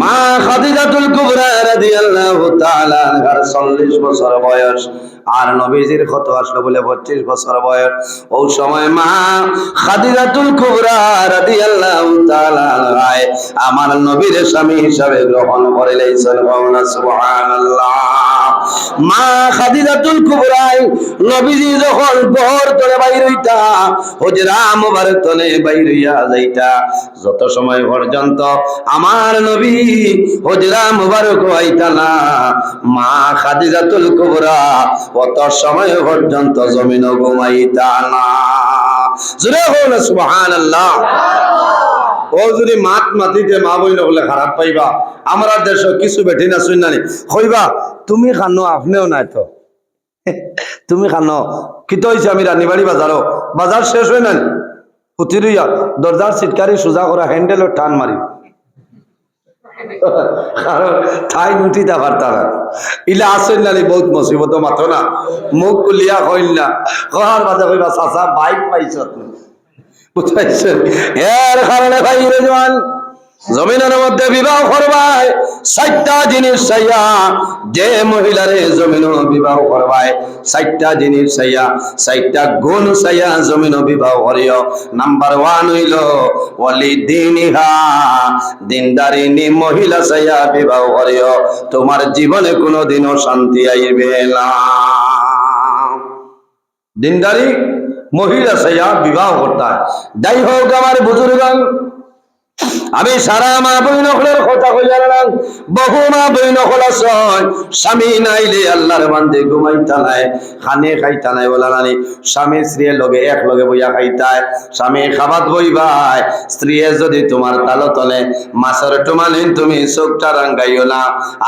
মা খাদিজাতুল কুবরা রাদিয়াল্লাহু তাআলা আনহার 40 বছর বয়স। আর নবীজির কত আসলো বলে 25 বছর বয়স। ওই সময় মা খাদিজাতুল কুবরা রাদিয়াল্লাহু তাআলা আমার নবীর স্বামী হিসাবে গ্রহণ করে লাইছেন সুবহানাল্লাহ। মা খাদিজাতুল কুবরাই নবীজি যখন বহর করে বাইর হইতা, হুজরা মুবারক তলে বাইর হইয়া যাইতা। যত সময় পর্যন্ত আমার নবী হইতা না, মা খাদিজাতুল কুবরা অত সময় পর্যন্ত জমিন ঘুমাইতা না। জুড়ে হল সুবহানাল্লাহ। ও যদি মাত মাতিতে মা বইন বলে খারাপ পাইবা, আমরা দেশ কিছু বেঠি না শুন নানি কইবা, তুমি খানো, আপনিও নাই তো? তুমি খানো কিতো হয়েছে আমি রানীবাড়ি বাজারও বাজার শেষ হয় নাই। হুতিরিয়া দরজার সিটকারি সোজা করা হ্যান্ডেলও টান মারি কারণ ঠাই নুঠিতে পারতাম না ইলে আসেন না বহুত মুসিবত মাথো না। মুখ কুলিয়া হইল না। কহার মাঝে কইবা, চাচা, বাইক পাইছ বুঝাইছেন এর কারণে ভাই রেজওয়ান জমিনের মধ্যে বিবাহ করবায় চারটা জিনিস চাইয়া যে মহিলারে জমিন বিবাহ করবায় চারটা জিনিস চাইয়া চারটা গুণ চাইয়া জমিন বিবাহ করিও। নাম্বার ওয়ান হইল ওয়ালি দিনিহা দিনদারিনী মহিলা চাইয়া বিবাহ করিও। তোমার জীবনে কোনোদিনও শান্তি আইবে না। দিনদারি মহিলা সাইয়া বিবাহ করতা যাই হোক আমার বুজুর্গান আমি সারা মা বই নকলের কথা কই জানালাম বহু মা বই নকল আসন স্বামী নাইলে আল্লাহর বান্দে ঘুমাইতা নাই, খানে খাইতা নাই বলা নানি স্বামী স্ত্রীর লগে এক লগে বইয়া খাইতায়, স্বামী খাবাত বইবাই স্ত্রীয়ে যদি তোমার তালো তলে, মাছের টুমানি তুমি চোখটা রাঙ্গাইও না,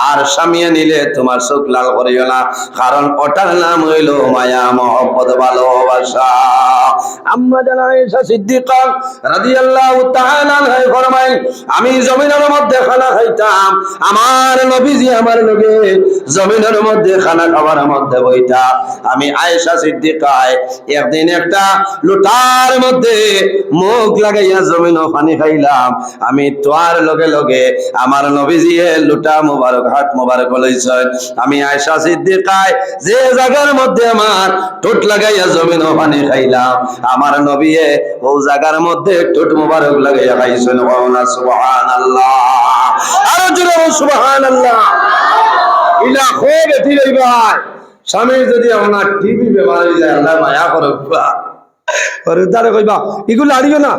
আর স্বামীয়ে নিলে তোমার চোখ লাল করিও না, কারণ ওটার নাম হইল মায়া, মহব্বত ভালোবাসা আম্মা জানা সিদ্দিকা রাদিয়াল্লাহু তাআলা ফরমায় আমি জমিনের মধ্যে খানা খাইতাম, আমার নবীজি আমার লগে জমিনের মধ্যে খানা খাবার মধ্যে বইতা। আমি আয়েশা সিদ্দিকায় একদিন একটা লুটার মধ্যে মুখ লাগাইয়া জমিন পানি খাইলাম। আমি তোয়ার লগে লগে আমার নবীজি লুটা মুবারক হাত মুবারক লইছেন। আমি আয়েশা সিদ্দিকায় যে জায়গার মধ্যে আমার ঠোঁট লাগাইয়া জমিন পানি খাইলাম, আমার নবীয়ে ও জায়গার মধ্যে ঠোঁট মুবারক লাগাইয়া খাইছেন। স্বামী যদি আমার টিভি বেমার হয়ে যায় আল্লাহ মায়া করো কইবা এগুলো না।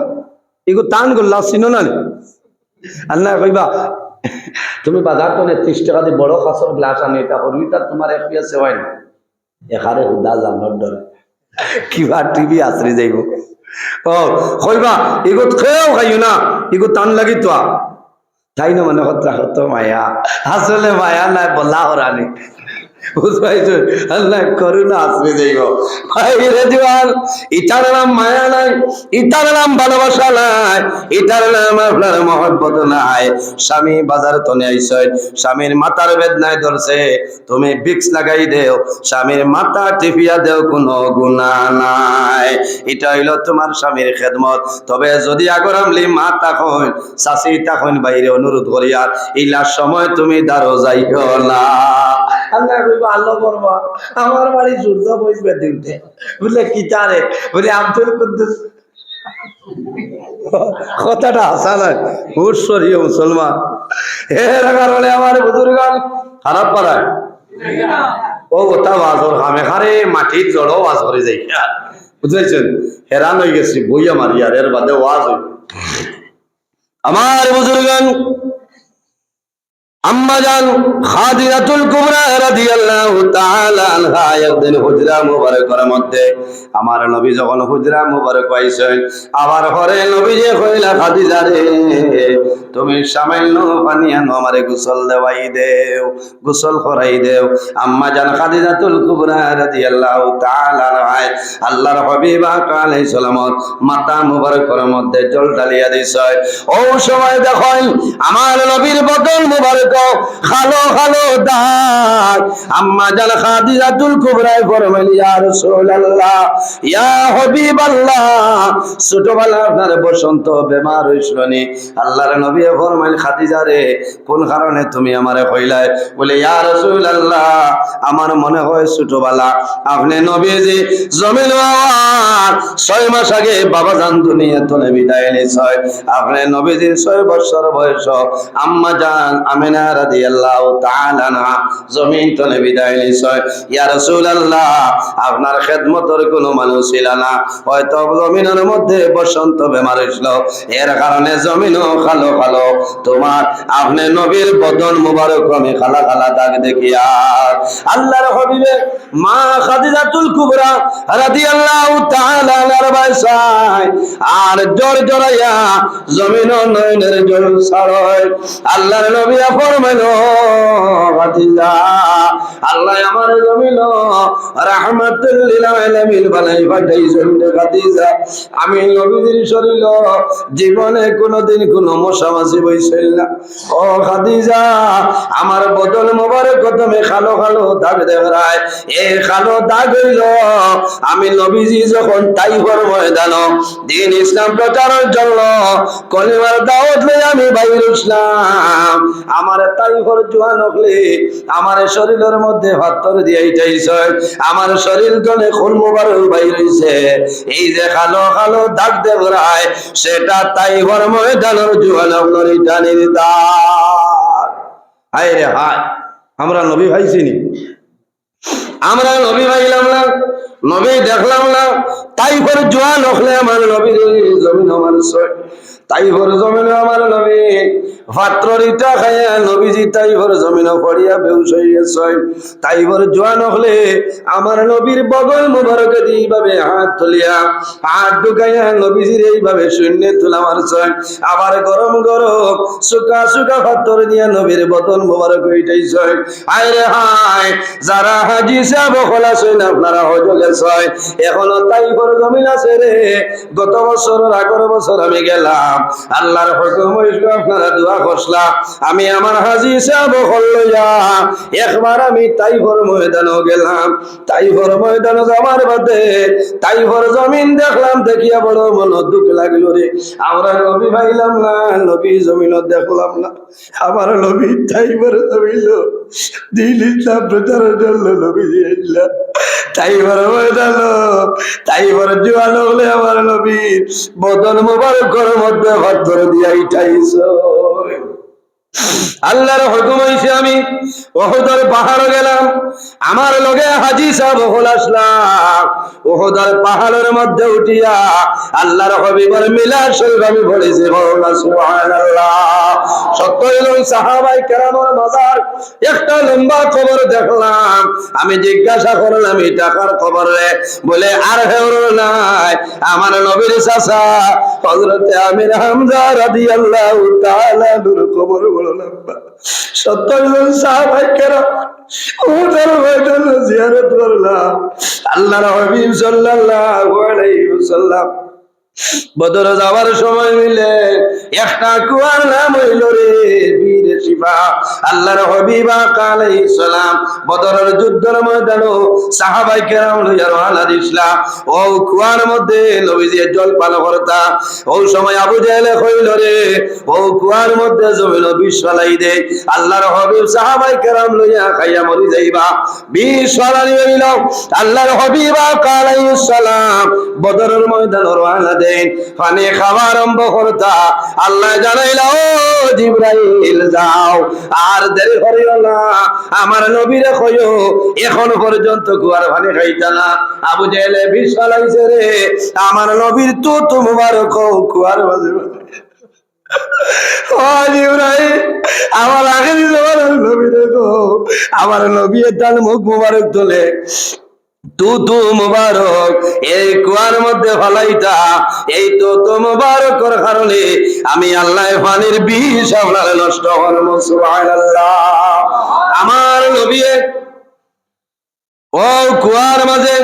এগুলো টান করলা চিনো না আল্লাহ কইবা তুমি বাজার তো ত্রিশ টাকা দিয়ে বড় কাঁচর গ্লাস আনি, এটা করবি তার তোমার এক পিয়া সেবাই না। এখানে হুদা জানোর ডরে কিবা টিভি আশ্রি যাইব? ও কইবা এগো খেয়েও খাইও না এগো টান লাগি তো তাই না মানে হত্রা হত মায়া। আসলে মায়া নাই, বলা হরানি স্বামীর বেদনায় ধরছে। তুমি বিক্স লাগাই দেও, স্বামীর মাথা টিপিয়া দেও, কোনো গুণা নাই। এটা হইল তোমার স্বামীর খেদমত। তবে যদি আগর আমলি মা তখন চাষি তখন বাইরে অনুরোধ করিয়া, ইলার সময় তুমি দাঁড়ো যাইও না। আল্লাহ আমার বাড়ি সূর্য বসবে দিনতে। বুঝলে কি চারে বলে, আব্দুল কুদ্দুস কথাটা হাসা নয় মুসলমান। এর আমার বুজুর্গান খারাপ পারায় হয়ে গেছি বাদে আমার বুজুর্গান আম্মা জান খাদিজাতুল কুবরা রাদিয়াল্লাহু তাআলা আনহা একদিন হুজরা মুবারকের মধ্যে আমার নবী যখন হুজরা মুবারক আইছেন আবার ঘরে নবী যে কইলা, খাদিজা রে, তুমি সামান্য আমারে গোসল দেওয়াই দেও, গোসল করাই দেও। খাদিজাতুল কুবরা রাদিয়াল্লাহু তাআলা আনহা আল্লাহর হাবিব আলাইহিস মুবারকের মধ্যে জল ঢালিয়া দিছে। ও সময় দেখেন, আমার নবীর বদল মুবারক আপনার বসন্ত বেমার হইছলনি আল্লাহর নবী ফরমাইল, খাদিজা রে, কোন কারণে তুমি আমারে কইলাই বলে, ইয়া আমার মনে হয় ছোটবেলা। আপনি নবীজি, জমিন ছয় মাস আগে বাবা জান দুনিয়া তলে বিদায় নিছয় আপনি নবীজির ছয় বছর বয়স। আম্মা জান, আমিনা আপনার খেদমতের কোনো মানুষ ছিল না। হয়তো জমিনের মধ্যে বসন্ত বেমার হইছিল এর কারণে জমিনও খালো খালো। তোমার আপনি নবীর বদন মুবারক আমি খালা খালা দাগ দেখিয়া। আল্লাহর হাবিবে মা খাদিজাতুল কুবরা রাদিয়াল্লাহু তাআলা আনহার বাইসায় আর জোর জড়াইয়া জমিন নয়নের জল ছাড়য়। আল্লাহর নবী ফরমাইলো খাদিজা আল্লাহ আমার জমিন রাহমাতুল লিল আলামিন খাদিজা আমি শরীর, জীবনে বইছিল না। ও খাদিজা, আমার বদল মোবারক তুমি খালো খালো দাগ দেখায় এ খালো দাগ হইল, আমি নবীজি যখন তাইফর ময়দান দিন ইসলাম প্রচারের জন্য কলিমার দাওয়াত লই আমি বাইর ইসলাম আমার তাইফর জোয়ান হলে আমার শরীরের মধ্যে দিয়ে আমার শরীর বাইর হইছে। এই যে খালো খালো দাগ দেখায় সেটা ময়দানের জোয়ান টানির দাগ। হায় রে হায়, আমরা নবী আমরা নবী ভাইলাম না, নবী দেখলাম না, তাই পর জোয়ান হলে আমার নবীর জমিন আমার তাই ভর জমিন আমার নবী। পাত্ররিটা খাইয়া নবীজি তাই ভর জমিন পড়িয়া বেউস হইয়াছে তাই ভর জোয়ান হলে আমার নবীর বগল মুবারকে এইভাবে হাত তুলিয়া হাত ঢুকাইয়া নবীজির এইভাবে শূন্য তুলা মারছে আবার গরম গরম শুকা শুকা পাত্র দিয়া নবীর বদল মুবারক হইটাইছে হায় রে হায়, যারা হাজি সাহেব খোলা সইন আপনারা হজ গেছে এখনও তাই ভর জমিন আছে রে। গত বছর আগের বছর আমি গেলাম। আল্লাহর হুকুম হইল আপনারা দোয়া করছলা আমি আমার হাজি সাহেব লইয়া একবার আমি তাইফর ময়দানও গেলাম। তাইফর ময়দান যাওয়ার বাদে তাইফর জমিন দেখলাম, দেখিয়া বড় মন দুঃখ লাগল রে। আমরা নবী পাইলাম না, নবী জমিন দেখলাম না। আমার নবী তাইফর জমিল দিল ইসলাম প্রচারের জন্য নবী দিয়েছিলাম তাই বড় ময়দান তাই বড় জোয়ান হলে আমার নবীর বদন মোবারকর মধ্যে হাত ধরে দিয়ে ইঠাইছ আল্লাহর হুকুম হইছে আমি ওহদর পাহাড় গেলাম। আমার লগে হাজি সাহেব হল আসলাম। ওহদর পাহাড়ের মধ্যে উঠিয়া আল্লাহর হবিবর মিলা আমি পড়েছি বলা সুবহানাল্লাহ। সত্য এবং সাহাবাই কেরামর মাজার, একটা লম্বা খবর দেখলাম। আমি জিজ্ঞাসা করলাম টাকার খবর রে? বলে, আর হেউর নাই। আমার নবীর চাচা হজরতে আমির হামজা রাদিয়াল্লাহু তাআলা নূর বড় লম্বা সত্তর জন সাহাবাই কেরাম ওদের ময়দান জিয়ারত করলাম। আল্লাহ হাবিব সাল্লাল্লাহু আলাইহি ওয়াসাল্লাম বদর যাওয়ার সময় মিলে একটা কুয়ার নাম হইল রে বীর শিফা। আল্লাহর হবিবা কালাই সালাম বদরের যুদ্ধের ময়দান সাহাবাই কেরাম লইয়া রওনা দিছিলা। ও কুয়ার মধ্যে নবীজি জল পান করতা ও সময় আবু জাহেলে কইল রে, ও কুয়ার মধ্যে জমিন বিষ ফেলাই দে। আল্লাহর হবিব সাহাবাই কেরাম লইয়া খাইয়া মরি যাইবা। বিষ ফেলানি হইল আল্লাহর হবিবা কালাই সালাম বদরের ময়দান রওনা দেন। পানি খাওয়া আরম্ভ করতা। আল্লাহ জানাইলা জিব্রাইল, যাও। আর দেরি করিও না। আমার নবীরে কইও, এখন পর্যন্ত কুয়ার পানি খাইতা না। আবু জেলে বিষ ফেলাইছে রে। আমার নবীর তো তো মুবারক কুয়ার মাঝে আমার আখেরি জমানার নবী দেখো আমার নবী তার মুখ মুবারক তোলে। তু তু মুবারক, এই কুয়ার মধ্যে ফলাইতা, এই তো তো মুবারকর কারণে আমি আল্লাহ পানির বিষ আপনার নষ্ট হন, সুবহানাল্লাহ। আমার নবী ও কুয়ার মাঝে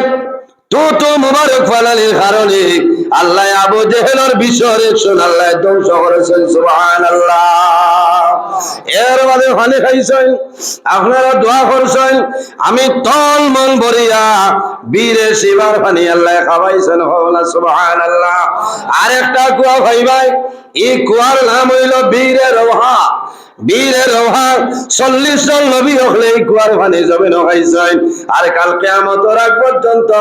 তো তো মুবারক ফালালির কারণে আল্লাহ আবু জেহেলের শুন আল্লাহ ধ্বংস করেছেন, সুবহানাল্লাহ। এর মাঝে পানি খাইছেন, আপনারা দোয়া করছেন, আমি তল মন ভরিয়া বীরে শিবার পানি আল্লাহ খাওয়াইছেন হওলা সুবহানাল্লাহ। আরেকটা কুয়া খাইবাই এই কুয়ার নাম হইল বীরে রোহা বীরের রোহা চল্লিশ জন নবী হলে কুয়ার পানি জমিন খাইছেন আর কাল কেয়ামতর আগ পর্যন্ত,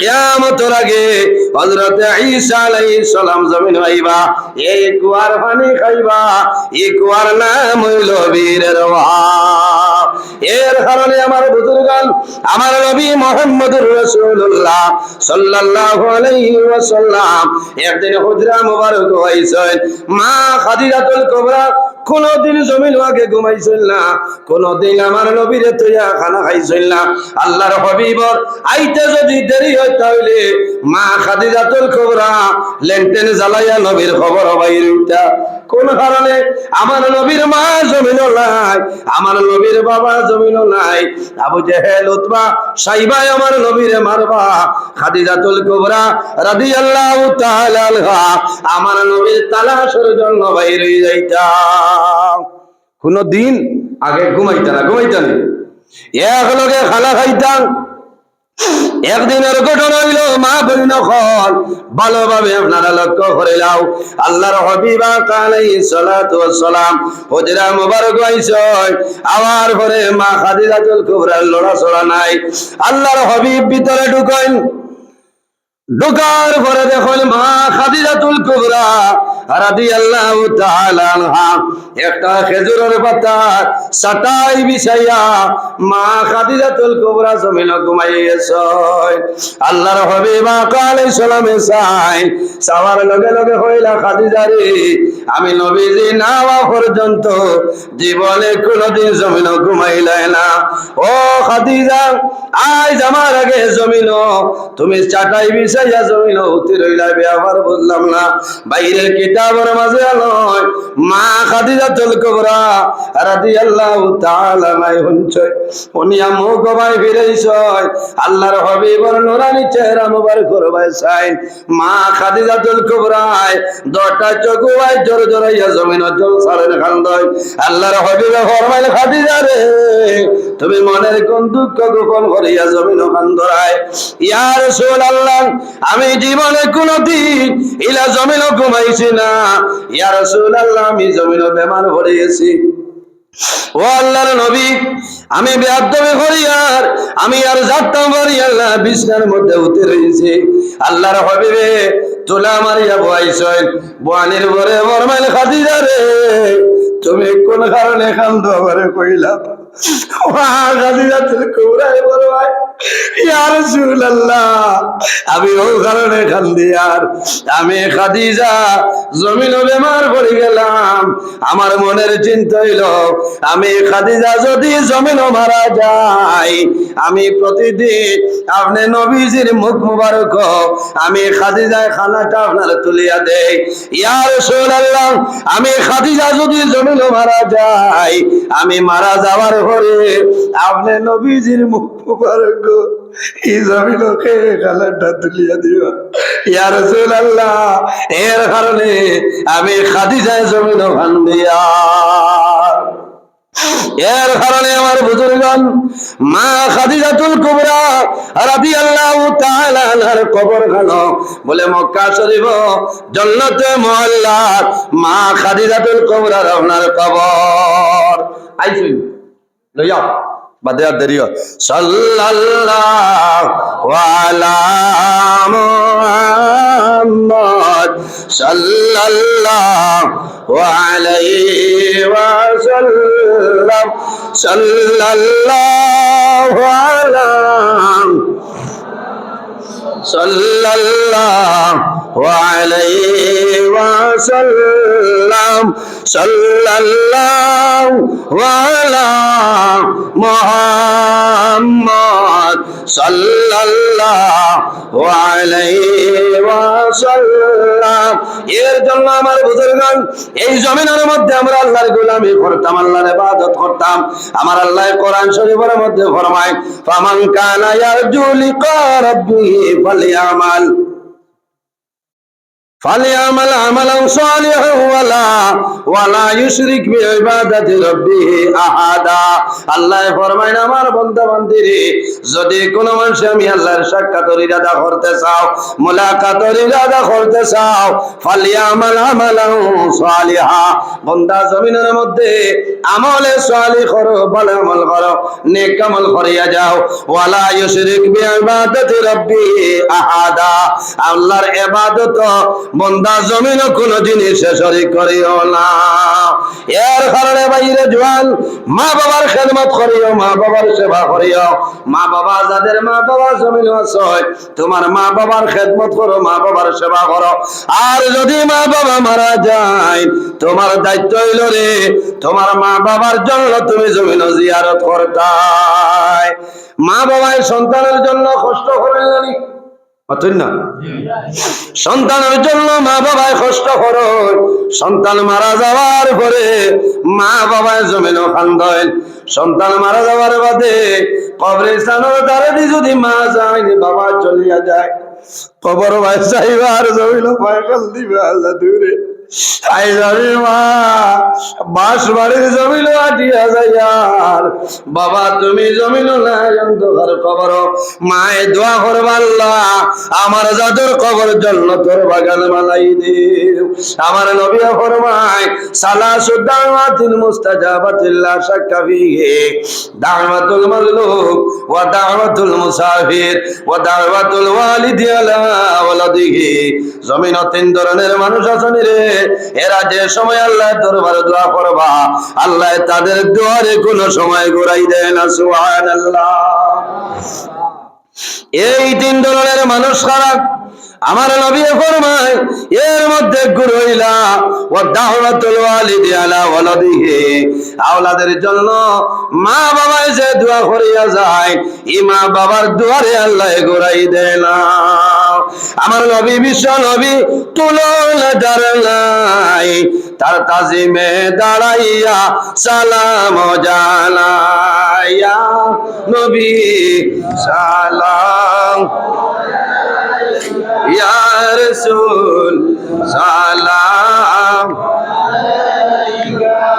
কেয়ামতর আগে হজরত ঈসা আলাইহিস সালাম জমিন হইবা, এই কুয়ার পানি খাইবা, এই কুয়ার নাম হইল বীরের রোহা এর কারণে আমার বুজুর্গান, আমার নবী মোহাম্মদুর রাসূলুল্লাহ সাল্লাল্লাহু আলাইহি ওয়াসাল্লাম একদিন হুজরা মুবারক মা খাদিজাতুল কুবরা কোনদিন জমিন আগে ঘুমাইছিল না। কোনদিন আমার নবীরে তুইয়া খানা খাইছিল না। আল্লাহর হবিবর আইতে যদি দেরি হয় তাহলে মা খাদিজাতুল কুবরা লেনটেন জ্বালাইয়া নবীর খবর বাইর উঠা কোন কারণে আমার নবীর মা জমিন নাই, আমার নবীর বাবা জমিন নাই। আবু জেহেল, উতবা সাইবাই আমার নবীরে মারবা। খাদিজাতুল কুবরা রাদিয়াল্লাহু তাআলা আমার নবীর তালাশের জন্য বাইর যাইতাম কোন দিন আগে ঘুমাইতা না, ঘুমাইতা এক লগে খাইতাম। একদিনের ঘটনা হইল, মা বইন ভালোভাবে আপনারা লক্ষ্য করে লাও আল্লাহর হবিবা কালাই সালাতু ওয়াসসালাম, হুজরা মুবারক আইছয় আমার ঘরে মা খাদিজাতুল কুবরার লড়া ছড়া নাই। আল্লাহর হবিব ভিতরে ঢুকইন ঢোকার পরে দেখুন মা খাদিজাতুল কুবরা রাদিয়াল্লাহু তাআলা আনহা। একটা খেজুরের পাতা সাটাই বিছাইয়া মা খাদিজাতুল কুবরা জমিন ঘুমাইয়েছে আল্লাহর হাবিবা কালে সালামে সাই সাওয়ার লগে লগে হইলা খাদিজা রে, আমি নবীজি না হওয়া পর্যন্ত জীবনে কোনোদিন জমিন ঘুমাইলাই না। ও খাদিজা, আজ আমার আগে জমিন তুমি চাটাই বিছাইয়া জমিন উঠে রইলা ব্যবহার বুঝলাম না, বাইরের কিতাবের মাঝে নয় মা খাদিজা তুল কুবরা রাদিয়াল্লাহু তাআলা নাই হুনছয় উনি মুখ ভাই ফিরেছয় আল্লাহর হাবিবর নুরানি চেহারা মুবারক করবাই সাইন মা খাদিজা তুল কুবরায় দটা চকুয়াই জোর জোরাইয়া জমিন জল সারেন খান্দয়। আল্লাহর হাবিবে ফরমাইল, খাদিজা রে, তুমি মনের কোন দুঃখ গোপন করিয়া জমিন খান্দরায়? ইয়া রাসূলুল্লাহ আমি জীবনে কোনদিন ইলা জমিন ঘুমাইছি না। ইয়া রাসূলুল্লাহ, আমি জমিন বেমার হরিয়েছি ও আল্লাহর নবী, আমি আর আমি আর আল্লাহ মধ্যে উঠে রয়েছি আল্লাহর হবিবে তোলা মারিয়া বয়াইছেন, বোয়ানির বরে বরমাইল খাদিজা রে, তুমি কোন কারণে কান্দ করে কইলা? আমি ও কারণে কান্দি আর আমি খাদিজা জমিন বেমার পড়ে গেলাম। আমার মনের চিন্তা হইল, আমি খাদিজা যদি জমিন মারা যাই আমি প্রতিদিন আপনি নবীজির মুখ মুবারক আমি খাদিজায় খানাটা আপনার তুলিয়া দেই। ইয়া রাসূলুল্লাহ, আমি খাদিজা যদি জমিন মারা যাই আমি মারা যাওয়ার পরে আপনি নবীজির মুখ মুবারক। এই জমিনকে খানাটা তুলিয়া দিবা ইয়া রাসূলুল্লাহ, এর কারণে আমি খাদিজায় জমিন ভান্দিয়া এর কারণে আমার বুজুর্গন মা খাদিজাতুল কুবরা রাদিয়াল্লাহু তাআলা আনহার কবর খানো বলে মক্কা শরীফ জান্নাতে মুআল্লাত মা খাদিজাতুল কুবরা আপনার কবর। আইছুন লইয়া বাদে আর দেরি সাল্লাল্লাহ সাল্লাল্লাহু আলা মুহাম্মদ সাল্লাল্লাহু আলাইহি ওয়াসাল্লাম সাল্লাল্লাহু আলা সাল্লাল্লাহু সাল্লাল্লাহু আলাইহি ওয়াসাল্লাম সাল্লাল্লাহু আলা মুহাম্মদ সাল্লাল্লাহু আলাইহি ওয়াসাল্লাম এর জন্য আমার বুজুর্গান এই জমিনের মধ্যে আমরা আল্লাহর গোলামি করতাম আল্লাহর ইবাদত করতাম আমার আল্লাহ কোরআন শরীফের মধ্যে ফরমায় ফামান কানা ইয়ারজু লিকা রাব্বিহি ফালইয়ামাল فليعمل عملا صالحا ওয়ালা ইউশরিক বি ইবাদাতি রাব্বিহি আহাদা। আল্লাহ ফরমাইন, আমার বান্দা বান্দিরে যদি কোনো মানুষ আমি আল্লাহর সাক্ষাতের ইরাদা করতে চাও মুলাকাতের ইরাদা করতে চাও, ফালিয়ামাল আমালান সালিহা। বান্দা জমিনের মধ্যে আমলে সালিহ করো, ভালো আমল করো, নেক আমল করিয়া যাও। ওয়ালা ইউশরিক বি ইবাদাতি রাব্বিহি আহাদা। আল্লাহর ইবাদত বান্দা জমিনে কোনো জিনিস শরীক করিও না। এর কারণে বাইরে জোয়ান, মা বাবার খেদমত করিও, মা বাবার সেবা করিও। মা বাবা যাদের মা বাবা জমিন আছে, তোমার মা বাবার খেদমত করো, মা বাবার সেবা করো। আর যদি মা বাবা মারা যায়, তোমার দায়িত্ব হইল রে, তোমার মা বাবার জন্য তুমি জমিন জিয়ারত করতাই। মা বাবাই সন্তানের জন্য কষ্ট করেন জানি সন্তানের জন্য মা বাবায় কষ্ট করো। সন্তান মারা যাওয়ার পরে মা বাবায় জমিন খান্দন সন্তান মারা যাওয়ার বাদে কবরিস্তানের দ্বারে যদি মা যায় বাবা চলিয়া যায়। কবর ভাই চাইবার জমিন পায়কাল দিবা দূরে। আমার যাদের কবর জন্য তোর বাগান মালাই দিও আমার নবী ফরমায় সালা সুদাওয়াতিল মুস্তাজাবাতিল্লা শাক্কা ফিহি। দাওয়াতুল মাজলুম ওয়া দাওয়াতুল মুসাফির ওয়া দাওয়াতুল ওয়ালিদি আলা ওয়ালাদিহি। জমিন তিন ধরনের মানুষ আছেন রে। এরা যে সময় আল্লাহ দরবারে দোয়া করবা, আল্লাহ তাদের দোয়ারে কোনো সময় ঘুরাই দেয় না, সুবহানাল্লাহ। এই তিন ধরনের মানুষ খারাপ আমার নবী ফরমায়, এর মধ্যে গুরইলা ও দাওয়াতুল ওয়ালিদি আলা ওয়ালাদিহি। আওলাদের জন্য মা বাবায় যে দোয়া করিয়া যায়, এই মা বাবার দুয়ারে আল্লাহ ঘুরাই দেয় না। আমার নবী বিশ্ব নবী তুলনা দাঁড়াই তার তাজিমে দাঁড়াইয়া সালাম জানাইয়া নবী সালাম। ইয়া রাসূল সালাম।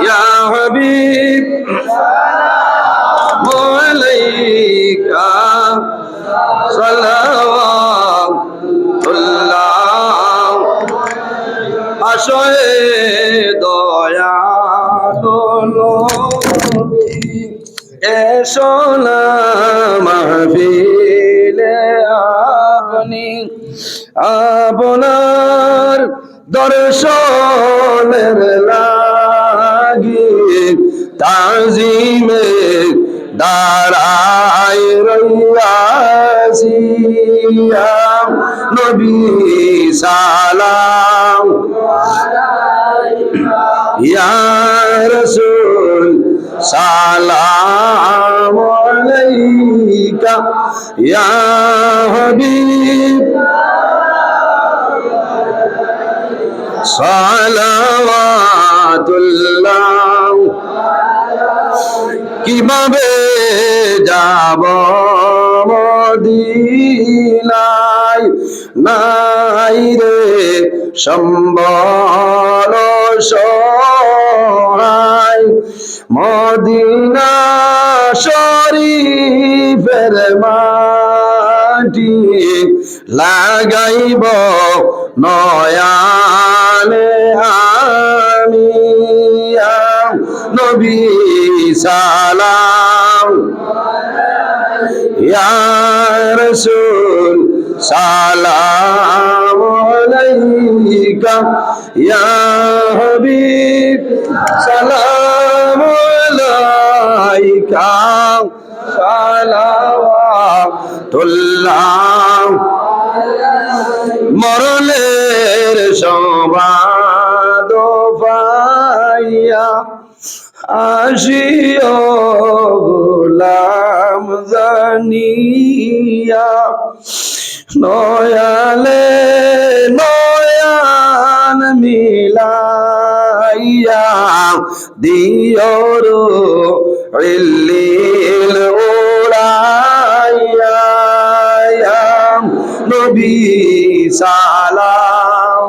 ইয়া হাবিব। আলাইকা সালাওয়াতুল্লাহ। আসয়ে দয়ালো নবী। এসো না মাহফিলে আপনি। আপনার দর্শনের লাগি তাজিমে দাঁড়াই রইয়াছি নবী সালাম। ইয়া রাসূল সালাম আলাইকা। ইয়া হাবিব। সালাওয়াতুল্লাহ। কীভাবে যাব মদিনায় নাই রে সম্বল সহায়। মদিনা শরীফের মাটি লাগাইব নয়ানে আমি নবী সালাম রাসূল সালাম আলাইকা। ইয়া হাবিব সালাম মরলের সবাদ আসিও গোলাম। জানিয়া নয়ালে নয়ান মিলাইয়া দিয়রু ইল্লিল উড়াইয়া। ইয়া নবী সালাম।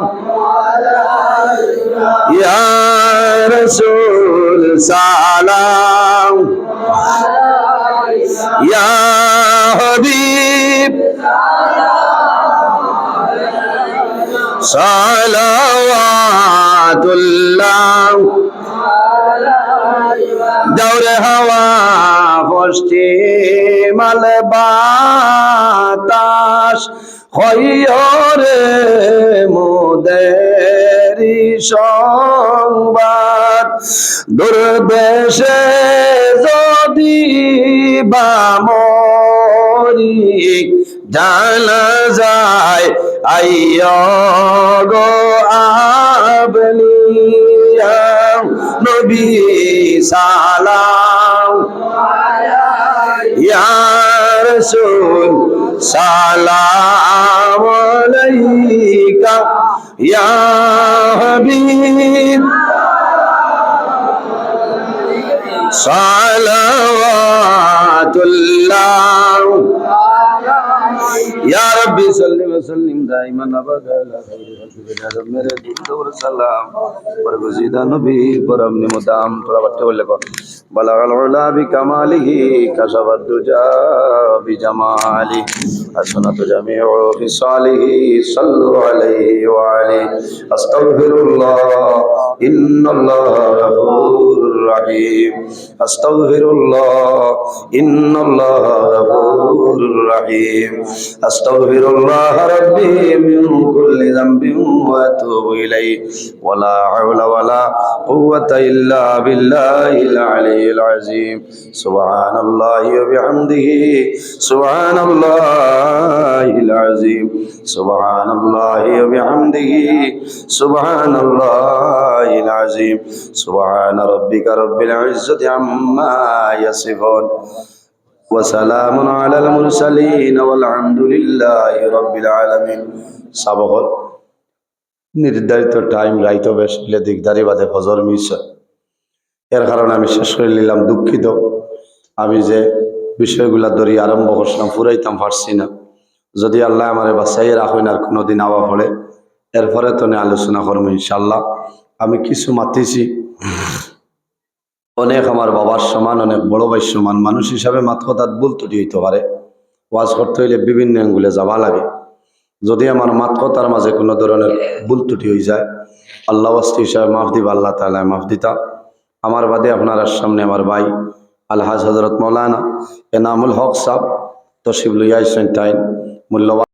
ইয়া রসুল সালাম। ইয়া হাবিব। সালাওয়াতুল্লাহ। দৌড়ে হাওয়া পশ্চিমাল বাতাস। হইরে মোদেরি সংবাদ। দুর্বেশে যদি বামরি জানা যায়, আইয় গো আবলিয়া, নবী সালাম। ইয়া রাসূল সালাম। إليك يا حبيب صلوات الله يا ربي سلم وسلم دائما أبدا মেরে দুর্দৌর সালাম পরগুজিদা নবী পরম নিমদাম তোরা বাট্টে বললে কো বালাগাল উলা বি কামালিহি কাশাবাদ দুজা বি জামালি হাসনাতু জামিউ ফিসালিহি সাল্লু আলাইহি ওয়া আলি আস্তাগফিরুল্লাহ ইন্নাল্লাহ গফুরুর রহিম আস্তাগফিরুল্লাহ ইন্নাল্লাহ গফুরুর রহিম আস্তাগফিরুল্লাহ রাব্বি মিন কুল্লি যামবিন وأتوب إليه ولا حول ولا قوة إلا بالله العلي العظيم سبحان الله وبحمده سبحان الله العظيم سبحان الله وبحمده سبحان الله العظيم سبحان ربك رب العزة عما يصفون وسلام على المرسلين والحمد لله رب العالمين سبق নির্ধারিত টাইম রাইতো বেশ হলে দিকদারি বাদে ফজর মিস। এর কারণে আমি শেষ করে নিলাম দুঃখিত। আমি যে বিষয়গুলা ধরি আরম্ভ করছিলাম, ফুরাইতাম, পারছি না। যদি আল্লাহ আমার বাসাই রাখেন আর কোনোদিন আওয়া পড়ে, এরপরে তো আলোচনা করব ইনশাল্লাহ আমি কিছু মাতিছি। অনেক আমার বাবার সমান, অনেক বড় ভাই সমান। মানুষ হিসাবে মাত কথার ভুল ত্রুটি হইতে পারে। ওয়াজ করতে হইলে বিভিন্ন অ্যাঙ্গুলে যাওয়া লাগে। যদি আমার মাত কথার মাঝে কোনো ধরনের ভুল ত্রুটি হয়ে যায়, আল্লাহ ওয়াস্তি হিসাবে মাফ দিব, আল্লাহ তালা মাফ দিতা। আমার বাদে আপনার সামনে আমার ভাই আলহাজ হজরত মৌলানা এনামুল হক সাহ তসিব লুইয়া টাইম, মূল্যবান